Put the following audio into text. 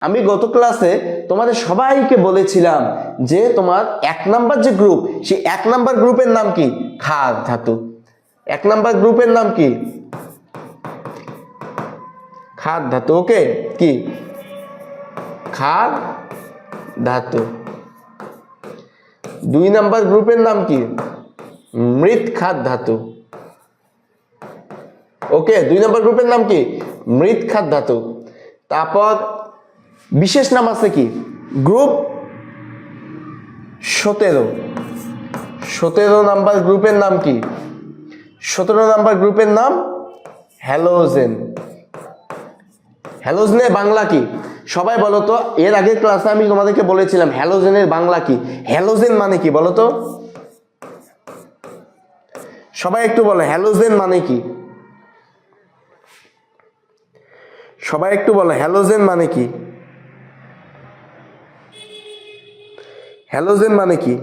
আমি গত ক্লাসে তোমাদের সবাইকে বলেছিলাম যে তোমার এক নাম্বার যে গ্রুপ সেই এক নাম্বার গ্রুপের নাম কি? খাদ ধাতু। এক নাম্বার গ্রুপের নাম কি? খাদ ধাতু। ওকে? কি? খাদ ধাতু। দুই নাম্বার গ্রুপের নাম কি? মৃৎ খাদ ধাতু। ওকে? দুই নাম্বার গ্রুপের নাম কি? মৃৎ খাদ ধাতু। তারপর বিশেষ নাম আছে কি? গ্রুপ সতেরো। সতেরো নাম্বার গ্রুপের নাম কি? সতেরো নাম্বার গ্রুপের নাম হ্যালোজেন। হ্যালোজেনের বাংলা কি? সবাই বলো তো, এর আগের ক্লাসে আমি তোমাদেরকে বলেছিলাম হ্যালোজেনের বাংলা কি? হ্যালোজেন মানে কি বলো তো? সবাই একটু বলো, হ্যালোজেন মানে কি? সবাই একটু বলো, হ্যালোজেন মানে কি? হ্যালোজেন মানে কি?